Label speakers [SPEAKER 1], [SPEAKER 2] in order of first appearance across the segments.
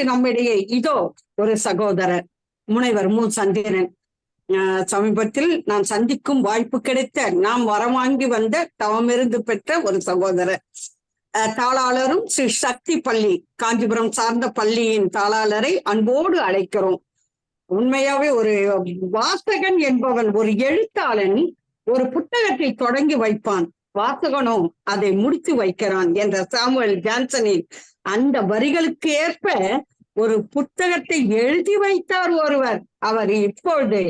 [SPEAKER 1] இன்று நம்மிடையே இதோ ஒரு சகோதரர் முனைவர் மு. சந்திரன். சமீபத்தில் நான் சந்திக்கும் வாய்ப்பு கிடைத்த நாம் வரவாங்கி வந்த தவமிருந்து பெற்ற ஒரு சகோதரர் தாளாளரும் ஸ்ரீ சக்தி பள்ளி காஞ்சிபுரம் சார்ந்த பள்ளியின் தாளாளரை அன்போடு அழைக்கிறோம். உண்மையாவே ஒரு வாசகன் என்பவன் ஒரு எழுத்தாளன் ஒரு புத்தகத்தை தொடங்கி வைப்பான். வாசகனோ அதை முடித்து வைக்கிறான் என்ற சாமுவேல் ஜான்சனின் அந்த வரிகளுக்கு ஏற்ப ஒரு புத்தகத்தை எழுதி வைத்தார் ஒருவர். அவர் இப்பொழுது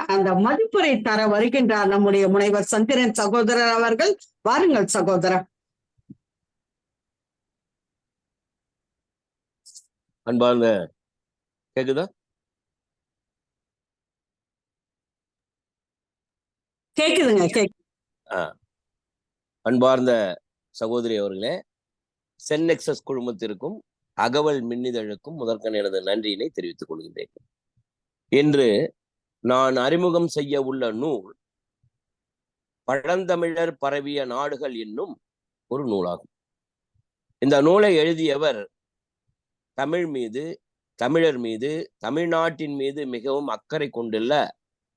[SPEAKER 1] அந்த மதிப்புரை தர வருகின்றார் நம்முடைய முனைவர் சந்திரன் சகோதரர் அவர்கள். வாருங்கள் சகோதரர்.
[SPEAKER 2] அன்பார்ந்த கேக்குதா?
[SPEAKER 1] கேக்குதுங்க கேக்கு.
[SPEAKER 2] அன்பார்ந்த சகோதரி அவர்களே சென்னெக்சஸ் குழுமத்திற்கும் அகவல் மின்னிதழுக்கும் முதற்கன் எனது நன்றியினை தெரிவித்துக் கொள்கின்றேன். இன்று நான் அறிமுகம் செய்ய உள்ள நூல் பழந்தமிழர் பரவிய நாடுகள் என்னும் ஒரு நூலாகும். இந்த நூலை எழுதியவர் தமிழ் மீது தமிழர் மீது தமிழ்நாட்டின் மீது மிகவும் அக்கறை கொண்டுள்ள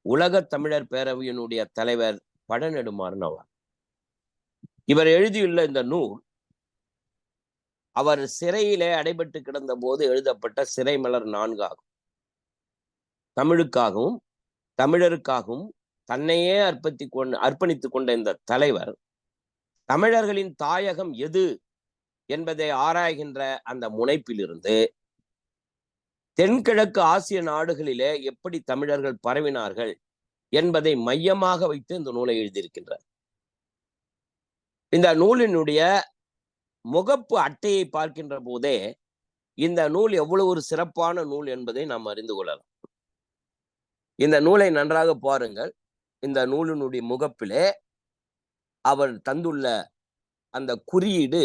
[SPEAKER 2] உலகத் தமிழர் பேரவையினுடைய தலைவர் பழநெடுமாறன் ஆவார் இவர் எழுதியுள்ள இந்த நூல் அவர் சிறையிலே அடைபட்டு கிடந்த போது எழுதப்பட்ட சிறை மலர் நான்காகும். தமிழுக்காகவும் தமிழருக்காகவும் தன்னையே அர்ப்பத்தி கொண்டு அர்ப்பணித்துக் கொண்ட இந்த தலைவர் தமிழர்களின் தாயகம் எது என்பதை ஆராய்கின்ற அந்த முனைப்பிலிருந்து தென்கிழக்கு ஆசிய நாடுகளிலே எப்படி தமிழர்கள் பரவினார்கள் என்பதை மையமாக வைத்து இந்த நூலை எழுதியிருக்கின்றார். இந்த நூலினுடைய முகப்பு அட்டையை பார்க்கின்ற போதே இந்த நூல் எவ்வளவு ஒரு சிறப்பான நூல் என்பதை நாம் அறிந்து கொள்ளலாம். இந்த நூலை நன்றாக பாருங்கள். இந்த நூலினுடைய முகப்பிலே அவர் தந்துள்ள அந்த குறியீடு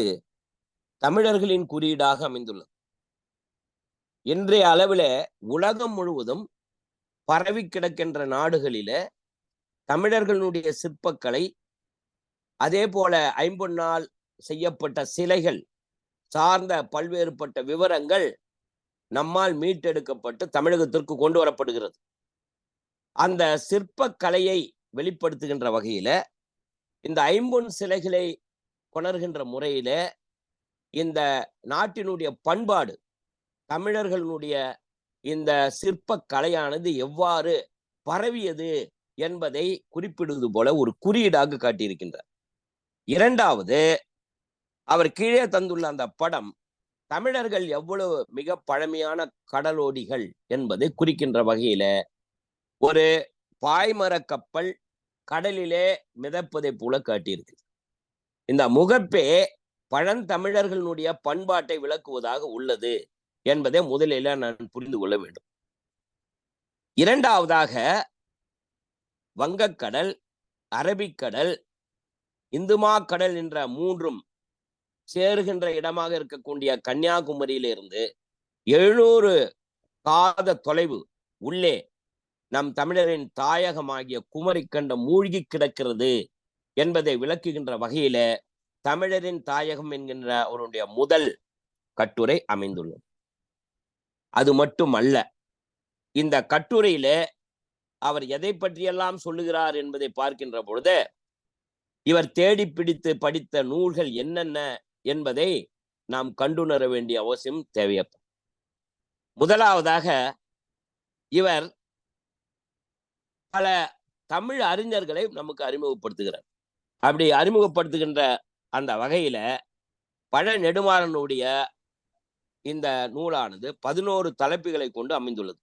[SPEAKER 2] தமிழர்களின் குறியீடாக அமைந்துள்ளது. இன்றைய அளவில் உலகம் முழுவதும் பரவி கிடக்கின்ற நாடுகளிலே தமிழர்களுடைய சிற்பக்கலை அதே போல ஐம்பொன்னால் செய்யப்பட்ட சிலைகள் சார்ந்த பல்வேறுபட்ட விவரங்கள் நம்மால் மீட்டெடுக்கப்பட்டு தமிழகத்திற்கு கொண்டு வரப்படுகிறது. அந்த சிற்ப கலையை வெளிப்படுத்துகின்ற வகையில இந்த ஐம்பொன் சிலைகளை கொணர்கின்ற முறையில இந்த நாட்டினுடைய பண்பாடு தமிழர்களுடைய இந்த சிற்ப கலையானது எவ்வாறு பரவியது என்பதை குறிப்பிடுவது போல ஒரு குறியீடாக காட்டியிருக்கின்றார். இரண்டாவது அவர் கீழே தந்துள்ள அந்த படம் தமிழர்கள் எவ்வளவு மிக பழமையான கடலோடிகள் என்பதை குறிக்கின்ற வகையில ஒரு பாய்மர கப்பல் கடலிலே மிதப்பதை போல காட்டியிருக்கு. இந்த முகப்பே பழந்தமிழர்களுடைய பண்பாட்டை விளக்குவதாக உள்ளது என்பதை முதலில் நான் புரிந்து கொள்ள வேண்டும். இரண்டாவதாக வங்கக்கடல் அரபிக்கடல் இந்துமா கடல் என்ற மூன்றும் சேருகின்ற இடமாக இருக்கக்கூடிய கன்னியாகுமரியிலிருந்து எழுநூறு காத தொலைவு உள்ளே நம் தமிழரின் தாயகமாகிய குமரிக்கண்டம் மூழ்கி கிடக்கிறது என்பதை விளக்குகின்ற வகையில தமிழரின் தாயகம் என்கின்ற அவருடைய முதல் கட்டுரை அமைந்துள்ளது. அது மட்டுமல்ல இந்த கட்டுரையில அவர் எதை பற்றியெல்லாம் சொல்லுகிறார் என்பதை பார்க்கின்ற பொழுது இவர் தேடி பிடித்து படித்த நூல்கள் என்னென்ன என்பதை நாம் கண்டுணர வேண்டிய அவசியம் தேவையப்ப. முதலாவதாக இவர் பல தமிழ் அறிஞர்களை நமக்கு அறிமுகப்படுத்துகிறார். அப்படி அறிமுகப்படுத்துகின்ற அந்த வகையில பழ நெடுமாறனுடைய இந்த நூலானது பதினோரு தலைப்புகளை கொண்டு அமைந்துள்ளது.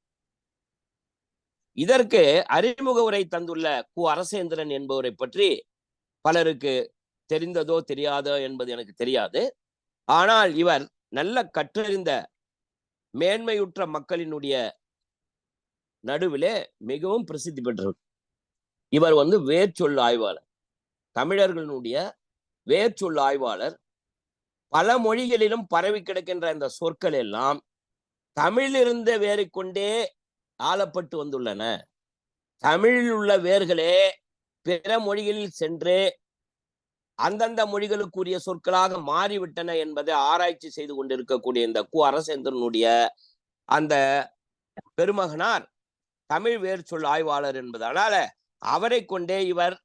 [SPEAKER 2] இதற்கு அறிமுக உரை தந்துள்ள கு. அரசேந்திரன் என்பவரை பற்றி பலருக்கு தெரிந்ததோ தெரியாதோ என்பது எனக்கு தெரியாது. ஆனால் இவர் நல்ல கற்றறிந்த மேன்மையுற்ற மக்களினுடைய நடுவிலே மிகவும் பிரசித்தி பெற்றவர். இவர் வந்து வேர்ச்சொல் ஆய்வாளர். தமிழர்களுடைய வேர்ச்சொல் ஆய்வாளர். பல மொழிகளிலும் பரவி கிடக்கின்ற இந்த சொற்கள் எல்லாம் தமிழிலிருந்து வேறு கொண்டே ஆளப்பட்டு வந்துள்ளன. தமிழில் உள்ள வேர்களே பிற மொழிகளில் சென்று அந்தந்த மொழிகளுக்குரிய சொற்களாக மாறிவிட்டன என்பதை ஆராய்ச்சி செய்து கொண்டிருக்கக்கூடிய இந்த கு அரசேந்திரனுடைய அந்த பெருமகனார் தமிழ் வேர் சொல் ஆய்வாளர் என்பதனால அவரை கொண்டே இவர்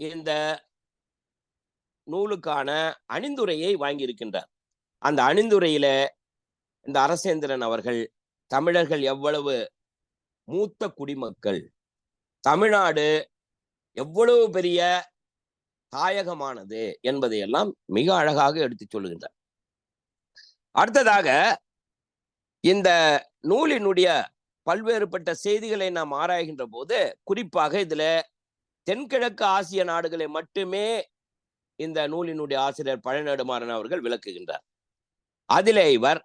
[SPEAKER 2] இந்த நூலுக்கான அணிந்துரையை வாங்கியிருக்கின்றார். அந்த அணிந்துரையில இந்த அரசேந்திரன் அவர்கள் தமிழர்கள் எவ்வளவு மூத்த குடிமக்கள் தமிழ்நாடு எவ்வளவு பெரிய தாயகமானது என்பதையெல்லாம் மிக அழகாக எடுத்து சொல்லுகின்றார். அடுத்ததாக இந்த நூலினுடைய பல்வேறுபட்ட செய்திகளை நாம் ஆராய்கின்ற போது குறிப்பாக இதுல தென்கிழக்கு ஆசிய நாடுகளை மட்டுமே இந்த நூலினுடைய ஆசிரியர் பழநெடுமாறன் அவர்கள் விளக்குகின்றார். அதிலே இவர்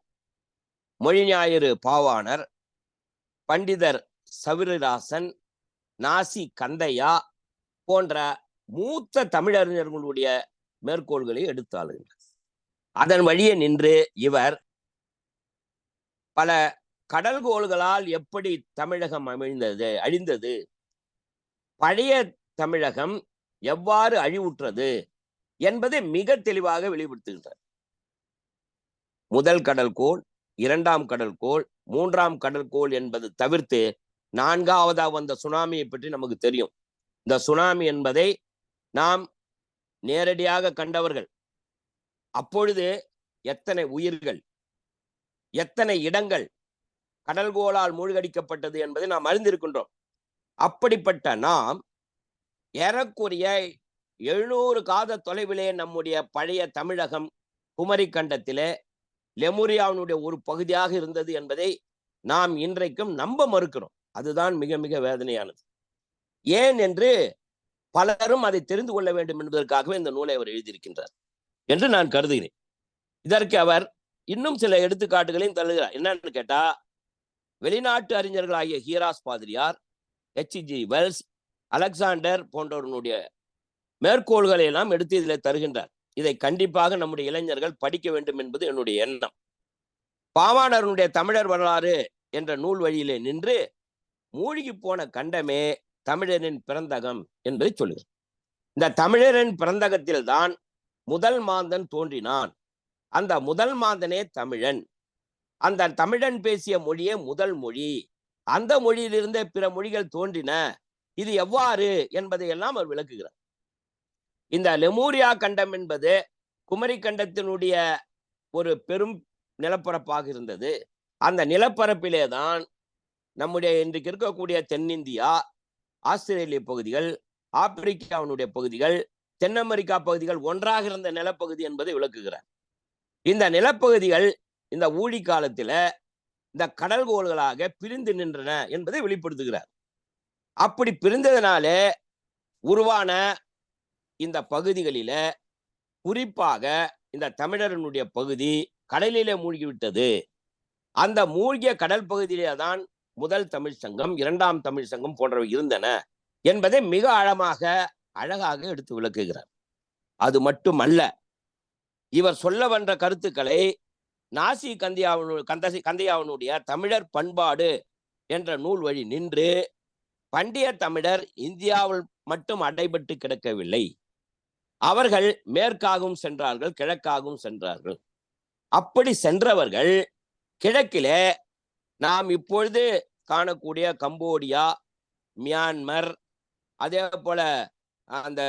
[SPEAKER 2] மொழிஞாயிறு பாவாணர் பண்டிதர் சவிரராசன் நாசி கந்தையா போன்ற மூத்த தமிழறிஞர்களுடைய மேற்கோள்களை எடுத்தாளுகின்றார் அதன் வழியே நின்று இவர் பல கடல்கோள்களால் எப்படி தமிழகம் அமைந்தது அழிந்தது பழைய தமிழகம் எவ்வாறு அழிவுற்றது என்பதை மிக தெளிவாக வெளிப்படுத்துகின்றார். முதல் கடல்கோள் இரண்டாம் கடல்கோள் மூன்றாம் கடல்கோள் என்பது தவிர்த்து நான்காவதா வந்த சுனாமியை பற்றி நமக்கு தெரியும். இந்த சுனாமி என்பதை நாம் நேரடியாக கண்டவர்கள். அப்பொழுது எத்தனை உயிர்கள் எத்தனை இடங்கள் கடல்கோளால் மூழ்கடிக்கப்பட்டது என்பதை நாம் அறிந்திருக்கின்றோம். அப்படிப்பட்ட நாம் ஏறக்குறைய எழுநூறு காத தொலைவிலே நம்முடைய பழைய தமிழகம் குமரி கண்டத்திலே லெமுரியாவினுடைய ஒரு பகுதியாக இருந்தது என்பதை நாம் இன்றைக்கும் நம்ப மறுக்கிறோம். அதுதான் மிக மிக வேதனையானது. ஏன் என்று பலரும் அதை தெரிந்து கொள்ள வேண்டும் என்பதற்காகவே இந்த நூலை அவர் எழுதியிருக்கின்றார் என்று நான் கருதுகிறேன். இதற்கு அவர் இன்னும் சில எடுத்துக்காட்டுகளையும் தருகிறார். என்னன்னு கேட்டா வெளிநாட்டு அறிஞர்களாகிய ஹீராஸ் பாதிரியார் ஹெச்ஜி வெல்ஸ் அலெக்சாண்டர் போன்றவர்களுடைய மேற்கோள்களை எல்லாம் எடுத்து இதில் தருகின்றார். இதை கண்டிப்பாக நம்முடைய இளைஞர்கள் படிக்க வேண்டும் என்பது என்னுடைய எண்ணம். பாவாணருடைய தமிழர் வரலாறு என்ற நூல் வழியிலே நின்று மூழ்கி போன கண்டமே தமிழரின் பிறந்தகம் என்பதை சொல்லுகிறார் இந்த தமிழரின் பிறந்தகத்தில் தான் முதல் மாந்தன் தோன்றினான். அந்த முதல் மாந்தனே தமிழன். அந்த தமிழன் பேசிய மொழியே முதல் மொழி. அந்த மொழியிலிருந்தே பிற மொழிகள் தோன்றின. இது எவ்வாறு என்பதை எல்லாம் அவர் விளக்குகிறார். இந்த லெமூரியா கண்டம் என்பது குமரி கண்டத்தினுடைய ஒரு பெரும் நிலப்பரப்பாக இருந்தது. அந்த நிலப்பரப்பிலே தான் நம்முடைய இன்றைக்கு இருக்கக்கூடிய தென்னிந்தியா ஆஸ்திரேலிய பகுதிகள் ஆப்பிரிக்காவினுடைய பகுதிகள் தென் அமெரிக்கா பகுதிகள் ஒன்றாக இருந்த நிலப்பகுதி என்பதை விளக்குகிறார். இந்த நிலப்பகுதிகள் இந்த ஊழி காலத்தில் இந்த கடல்கோள்களாக பிரிந்து நின்றன என்பதை வெளிப்படுத்துகிறார். அப்படி பிரிந்ததனாலே உருவான இந்த பகுதிகளில குறிப்பாக இந்த தமிழரனுடைய பகுதி கடலிலே மூழ்கிவிட்டது. அந்த மூழ்கிய கடல் பகுதியிலே தான் முதல் தமிழ் சங்கம் இரண்டாம் தமிழ் சங்கம் போன்றவை இருந்தன என்பதை மிக ஆழமாக அழகாக எடுத்து விளக்குகிறார். அது மட்டுமல்ல இவர் சொல்ல வந்த கருத்துக்களை நாசி கந்தியாவனு கந்தசி கந்தையாவனுடைய தமிழர் பண்பாடு என்ற நூல் வழி நின்று பண்டைய தமிழர் இந்தியாவில் மட்டும் அடைபட்டு கிடக்கவில்லை. அவர்கள் மேற்காகவும் சென்றார்கள் கிழக்காகவும் சென்றார்கள். அப்படி சென்றவர்கள் கிழக்கிலே நாம் இப்பொழுது காணக்கூடிய கம்போடியா மியான்மர் அதே போல அந்த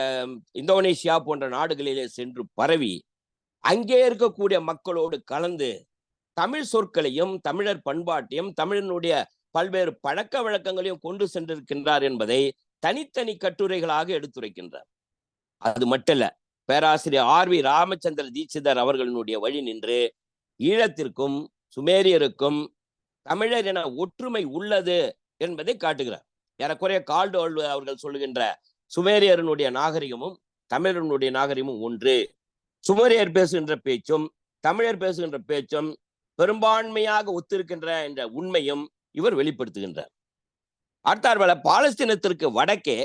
[SPEAKER 2] இந்தோனேஷியா போன்ற நாடுகளிலே சென்று பரவி அங்கே இருக்கக்கூடிய மக்களோடு கலந்து தமிழ் சொற்களையும் தமிழர் பண்பாட்டையும் தமிழனுடைய பல்வேறு பழக்க வழக்கங்களையும் கொண்டு சென்றிருக்கின்றார் என்பதை தனித்தனி கட்டுரைகளாக எடுத்துரைக்கின்றார். அது மட்டுமல்ல பேராசிரியர் ஆர் வி ராமச்சந்திர தீட்சிதர் அவர்களினுடைய வழி நின்று ஈழத்திற்கும் சுமேரியருக்கும் தமிழர் என ஒற்றுமை உள்ளது என்பதை காட்டுகிறார். ஏறக்குறைய கால்டு அவர்கள் சொல்லுகின்ற சுமேரியரனுடைய நாகரிகமும் தமிழனுடைய நாகரிகமும் ஒன்று. சுமேரியர் பேசுகின்ற பேச்சும் தமிழர் பேசுகின்ற பேச்சும் பெரும்பான்மையாக ஒத்திருக்கின்ற என்ற உண்மையும் இவர் வெளிப்படுத்துகின்றார். அடுத்தார்வல பாலஸ்தீனத்திற்கு வடக்கே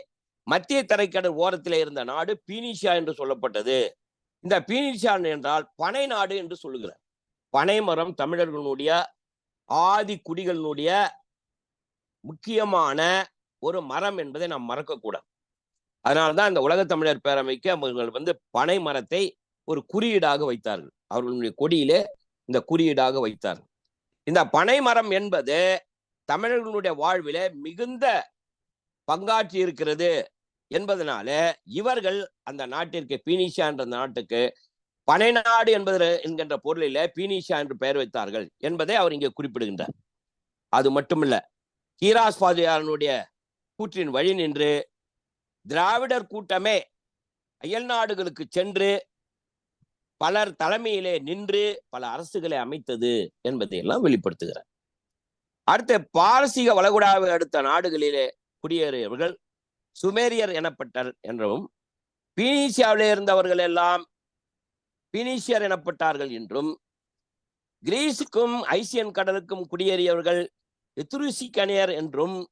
[SPEAKER 2] மத்திய தரைக்கடல் ஓரத்திலே இருந்த நாடு பீனிஷியா என்று சொல்லப்பட்டது. இந்த பீனிஷியா என்றால் பனை நாடு என்று சொல்லுகிறார். பனை மரம் தமிழர்களுடைய ஆதி குடிகளினுடைய முக்கியமான ஒரு மரம் என்பதை நாம் மறக்கக்கூடாது. அதனால்தான் இந்த உலக தமிழர் பேரமைக்கு அவர்கள் வந்து பனை மரத்தை ஒரு குறியீடாக வைத்தார்கள். அவர்களுடைய கொடியிலே இந்த குறியீடாக வைத்தார்கள். இந்த பனை மரம் என்பது தமிழர்களுடைய வாழ்விலே மிகுந்த பங்காற்றி இருக்கிறது என்பதனால இவர்கள் அந்த நாட்டிற்கு பீனிஷா என்ற நாட்டுக்கு பனைநாடு என்பது என்கின்ற பொருளில பீனிஷா என்று பெயர் வைத்தார்கள் என்பதை அவர் இங்கே குறிப்பிடுகின்றார். அது மட்டுமல்ல ஹீராஸ் பாதியாரனுடைய கூற்றின் வழி நின்று திராவிடர் கூட்டமே அயல் நாடுகளுக்கு சென்று பலர் தலைமையிலே நின்று பல அரசுகளை அமைத்தது என்பதையெல்லாம் வெளிப்படுத்துகிறார். அடுத்து பாரசீக வளகுடாவை அடுத்த நாடுகளிலே குடியேறியவர்கள் சுமேரியர் எனப்பட்டார் என்றும் பீனிசியாவிலே இருந்தவர்கள் எல்லாம் பினிஷியர் எனப்பட்டார்கள் என்றும் கிரீஸுக்கும் ஐசியன் கடலுக்கும் குடியேறியவர்கள் எத்துருசிக்கனியர் என்றும்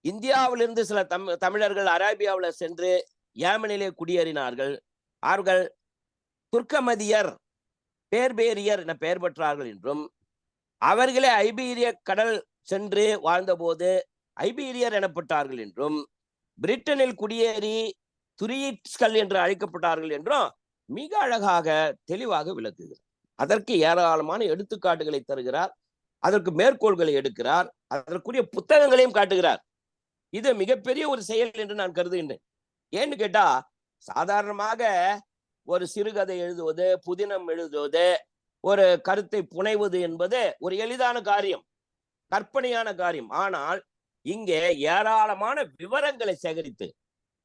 [SPEAKER 2] இந்தியாவிலிருந்து சில தம் தமிழர்கள் அராபியாவில் சென்று ஏமனிலே குடியேறினார்கள். அவர்கள் துர்க்கமதியர் பேர்பேரியர் என பெயர் பெற்றார்கள் என்றும் அவர்களே ஐபீரிய கடல் சென்று வாழ்ந்தபோது ஐபீரியர் எனப்பட்டார்கள் என்றும் பிரிட்டனில் குடியேறி துரியட்ஸ்கள் என்று அழைக்கப்பட்டார்கள் என்றும் மிக அழகாக தெளிவாக விளக்குகிறார். அதற்கு ஏராளமான எடுத்துக்காட்டுகளை தருகிறார். அதற்கு மேற்கோள்களை எடுக்கிறார். அதற்குரிய புத்தகங்களையும் காட்டுகிறார். இது மிகப்பெரிய ஒரு செயல் என்று நான் கருதுகின்றேன். ஏன்னு கேட்டா சாதாரணமாக ஒரு சிறுகதை எழுதுவது புதினம் எழுதுவது ஒரு கருத்தை புனைவது என்பது ஒரு எளிதான காரியம் கற்பனையான காரியம். ஆனால் இங்கே ஏராளமான விவரங்களை சேகரித்து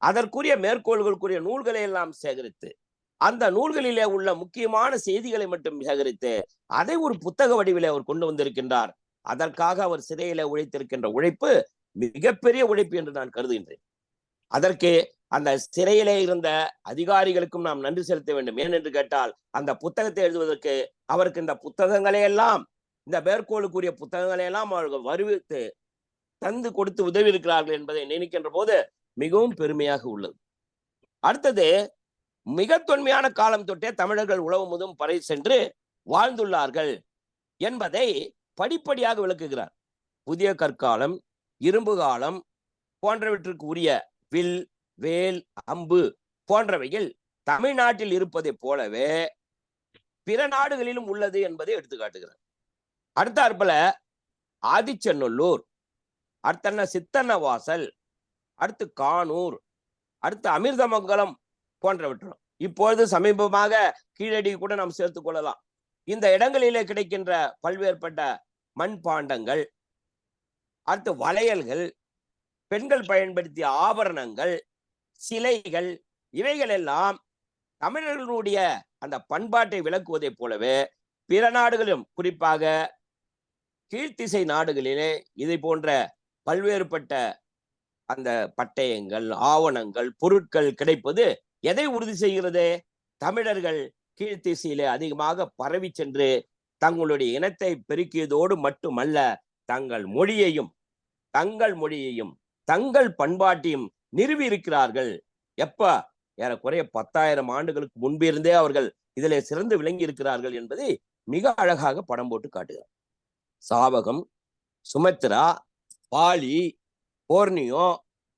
[SPEAKER 2] அதற்குரிய மேற்கோள்களுக்குரிய நூல்களை எல்லாம் சேகரித்து அந்த நூல்களிலே உள்ள முக்கியமான செய்திகளை மட்டும் சேகரித்து அதை ஒரு புத்தக வடிவிலே அவர் கொண்டு வந்திருக்கின்றார். அதற்காக அவர் சிறையில உழைத்திருக்கின்ற உழைப்பு மிகப்பெரிய உழைப்பு என்று நான் கருதுகின்றேன். அதற்கு அந்த சிறையிலே இருந்த அதிகாரிகளுக்கும் நாம் நன்றி செலுத்த வேண்டும். ஏனென்று கேட்டால் அந்த புத்தகத்தை எழுதுவதற்கு அவருக்கு இந்த புத்தகங்களை எல்லாம் இந்த மேற்கோளுக்குரிய புத்தகங்களை எல்லாம் அவர்கள் வருவித்து தந்து கொடுத்து உதவி இருக்கிறார்கள் என்பதை நினைக்கின்ற போது மிகவும் பெருமையாக உள்ளது. அடுத்தது மிக தொன்மையான காலம் தொட்டே தமிழர்கள் உழவு முதும் பறை சென்று வாழ்ந்துள்ளார்கள் என்பதை படிப்படியாக விளக்குகிறார். புதிய கற்காலம் இரும்பு காலம் போன்றவற்றுக்கு உரிய வில் வேல் அம்பு போன்றவையில் தமிழ்நாட்டில் இருப்பதைப் போலவே பிற நாடுகளிலும் உள்ளது என்பதை எடுத்துக்காட்டுகிறார் அடுத்தாற்பல ஆதிச்சநல்லூர் அடுத்தன்ன சித்தன்ன வாசல் அடுத்து கானூர் அடுத்து அமிர்தமங்கலம் போன்றவற்றும் இப்பொழுது சமீபமாக கீழடி கூட நாம் சேர்த்துக் கொள்ளலாம். இந்த இடங்களிலே கிடைக்கின்ற பல்வேறுபட்ட மண்பாண்டங்கள் அடுத்து வளையல்கள் பெண்கள் பயன்படுத்திய ஆபரணங்கள் சிலைகள் இவைகள் எல்லாம் தமிழர்களுடைய அந்த பண்பாட்டை விளக்குவதைப் போலவே பிற நாடுகளிலும் குறிப்பாக கீழ்த்திசை நாடுகளிலே இதை போன்ற பல்வேறுபட்ட அந்த பட்டயங்கள் ஆவணங்கள் பொருட்கள் கிடைப்பது எதை உறுதி செய்கிறது? தமிழர்கள் கீழ்த்திசையிலே அதிகமாக பரவி சென்று தங்களுடைய இனத்தை பெருக்கியதோடு மட்டுமல்ல தங்கள் மொழியையும் தங்கள் மொழியையும் தங்கள் பண்பாட்டையும் நிறுவி இருக்கிறார்கள். எப்ப? ஏறக்குறைய பத்தாயிரம் ஆண்டுகளுக்கு முன்பிருந்தே அவர்கள் இதிலே சிறந்து விளங்கி இருக்கிறார்கள் என்பதை மிக அழகாக படம் போட்டு காட்டுகிறார். சாவகம் Sumatra Bali Borneo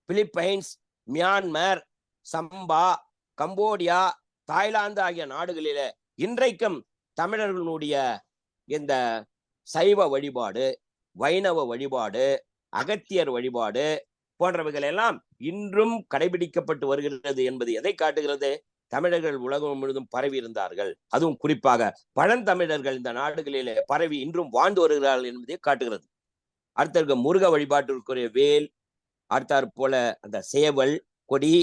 [SPEAKER 2] Philippines Myanmar Champa Cambodia Thailand ஆகிய நாடுகளில இன்றைக்கும் தமிழர்களுடைய இந்த சைவ வழிபாடு வைணவ வழிபாடு அகத்தியர் வழிபாடு போன்றவைகள் எல்லாம் இன்றும் கடைபிடிக்கப்பட்டு வருகிறது என்பது எதை காட்டுகிறது? தமிழர்கள் உலகம் முழுவதும் பரவி இருந்தார்கள். அதுவும் குறிப்பாக பழந்தமிழர்கள் இந்த நாடுகளிலே பரவி இன்றும் வாழ்ந்து வருகிறார்கள் என்பதை காட்டுகிறது. அடுத்த முருக வழிபாட்டிற்குரிய வேல் அடுத்தாற் போல அந்த சேவல் கொடி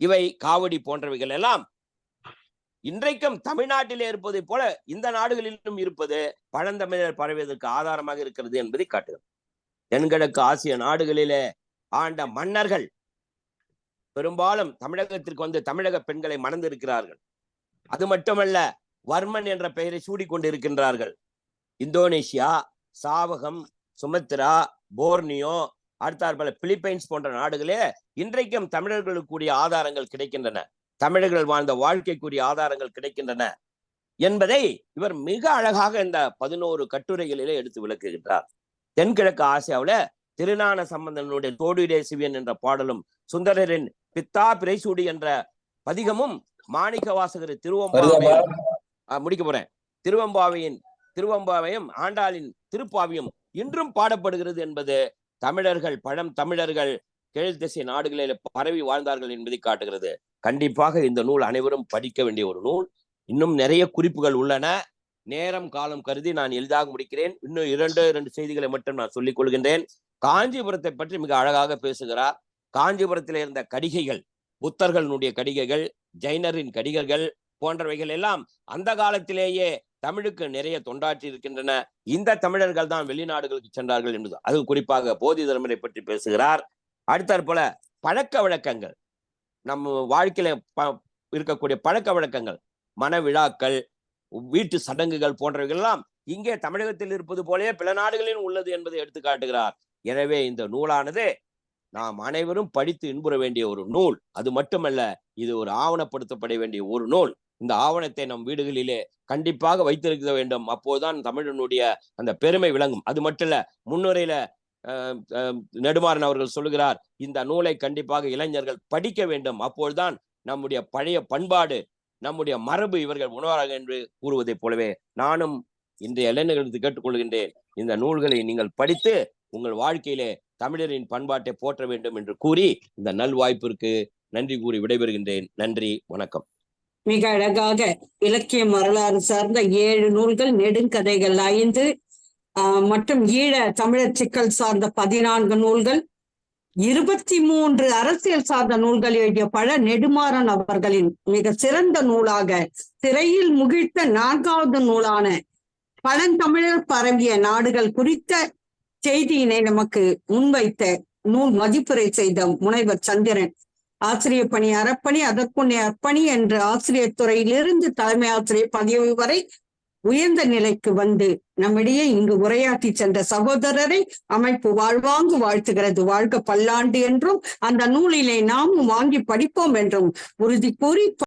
[SPEAKER 2] இவை காவடி போன்றவைகள் எல்லாம் இன்றைக்கும் தமிழ்நாட்டிலே இருப்பதை போல இந்த நாடுகளிலும் இருப்பது பழந்தமிழர் பரவியதற்கு ஆதாரமாக இருக்கிறது என்பதை காட்டுகிறது. தென்கிழக்கு ஆசிய நாடுகளிலே ஆண்ட மன்னர்கள் பெரும்பாலும் தமிழகத்திற்கு வந்து தமிழக பெண்களை மணந்திருக்கிறார்கள். அது மட்டுமல்ல வர்மன் என்ற பெயரை சூடிக்கொண்டிருக்கின்றார்கள். இந்தோனேஷியா சாவகம் சுமத்ரா போர்னியோ அடுத்தாற்போல பிலிப்பைன்ஸ் போன்ற நாடுகளே இன்றைக்கும் தமிழர்களுக்குரிய ஆதாரங்கள் கிடைக்கின்றன. தமிழர்கள் வாழ்ந்த வாழ்க்கைக்குரிய ஆதாரங்கள் கிடைக்கின்றன என்பதை இவர் மிக அழகாக இந்த பதினோரு கட்டுரைகளிலே எடுத்து விளக்குகின்றார். தென்கிழக்கு ஆசியாவுல திருநான சம்பந்தனுடைய தோடுடே சிவியன் என்ற பாடலும் சுந்தரரின் பித்தா பிரைசூடி என்ற பதிகமும் மாணிக்க வாசகர் திருவம்பாவை ஆஹ் முடிக்க போறேன். திருவம்பாவையின் திருவம்பாவையும் ஆண்டாளின் திருப்பாவியம் இன்றும் பாடப்படுகிறது என்பது தமிழர்கள் பழம் தமிழர்கள் கிழத்திசை நாடுகளில் பரவி வாழ்ந்தார்கள் என்பதை காட்டுகிறது. கண்டிப்பாக இந்த நூல் அனைவரும் படிக்க வேண்டிய ஒரு நூல். இன்னும் நிறைய குறிப்புகள் உள்ளன. நேரம் காலம் கருதி நான் எளிதாக முடிக்கிறேன். இன்னும் இரண்டு இரண்டு செய்திகளை மட்டும் நான் சொல்லிக் கொள்கின்றேன். காஞ்சிபுரத்தை பற்றி மிக அழகாக பேசுகிறார். காஞ்சிபுரத்தில் இருந்த கடிகைகள் புத்தர்களுடைய கடிகைகள் ஜைனரின் கடிகைகள் போன்றவைகள் எல்லாம் அந்த காலத்திலேயே தமிழுக்கு நிறைய தொண்டாற்றி இருக்கின்றன. இந்த தமிழர்கள் தான் வெளிநாடுகளுக்கு சென்றார்கள் என்பது அது குறிப்பாக போதி தர்மரை பற்றி பேசுகிறார். அடுத்தாற் போல பழக்க வழக்கங்கள். நம்ம வாழ்க்கையில இருக்கக்கூடிய பழக்க வழக்கங்கள். மன விழாக்கள் வீட்டு சடங்குகள் போன்றவைகளெல்லாம் இங்கே தமிழகத்தில் இருப்பது போலவே பிற நாடுகளில் உள்ளது என்பதை எடுத்து காட்டுகிறார். எனவே இந்த நூலானது நாம் அனைவரும் படித்து இன்புற வேண்டிய ஒரு நூல். அது மட்டுமல்ல இது ஒரு ஆவணப்படுத்தப்பட வேண்டிய ஒரு நூல். இந்த ஆவணத்தை நம் வீடுகளிலே கண்டிப்பாக வைத்திருக்க வேண்டும். அப்போதுதான் தமிழனுடைய அந்த பெருமை விளங்கும். அது மட்டும் இல்ல முன்னுரையில நெடுமாறன் அவர்கள் சொல்லுகிறார் இந்த நூலை கண்டிப்பாக இளைஞர்கள் படிக்க வேண்டும். அப்பொழுதுதான் நம்முடைய பழைய பண்பாடு நம்முடைய மரபு இவர்கள் உணர்வார்கள் என்று கூறுவதைப் போலவே நானும் இன்றைய இளைஞர்களுக்கு கேட்டுக்கொள்கின்றேன் இந்த நூல்களை நீங்கள் படித்து உங்கள் வாழ்க்கையிலே தமிழரின் பண்பாட்டை போற்ற வேண்டும் என்று கூறி இந்த நல்வாய்ப்பிற்கு நன்றி கூறி விடைபெறுகின்றேன். நன்றி வணக்கம்.
[SPEAKER 1] மிக அழகாக இலக்கிய வரலாறு சார்ந்த ஏழு நூல்கள் நெடுங்கதைகள் ஐந்து ஆஹ், மற்றும் ஈழ தமிழர் சிக்கல் சார்ந்த பதினான்கு நூல்கள் இருபத்தி மூன்று அரசியல் சார்ந்த நூல்கள் எழுதிய பல நெடுமாறன் அவர்களின் மிக சிறந்த நூலாக திரையில் முகிழ்த்த நான்காவது நூலான பழந்தமிழர் பரவிய நாடுகள் குறித்த செய்தியினை நமக்கு முன்வைத்த நூல் மதிப்புரை செய்த முனைவர் சந்திரன். ஆசிரியர் பணி அறப்பணி அதற்குன்னே அர்ப்பணி என்ற ஆசிரியர் துறையிலிருந்து தலைமை ஆசிரியர் பதவி வரை உயர்ந்த நிலைக்கு வந்து நம்மிடையே இங்கு உரையாற்றி சென்ற சகோதரரை அமைப்பு வாழ்வாங்கு வாழ்த்துகிறது. வாழ்க பல்லாண்டு என்றும் அந்த நூலிலே நாமும் வாங்கி படிப்போம் என்றும் உறுதி கூறி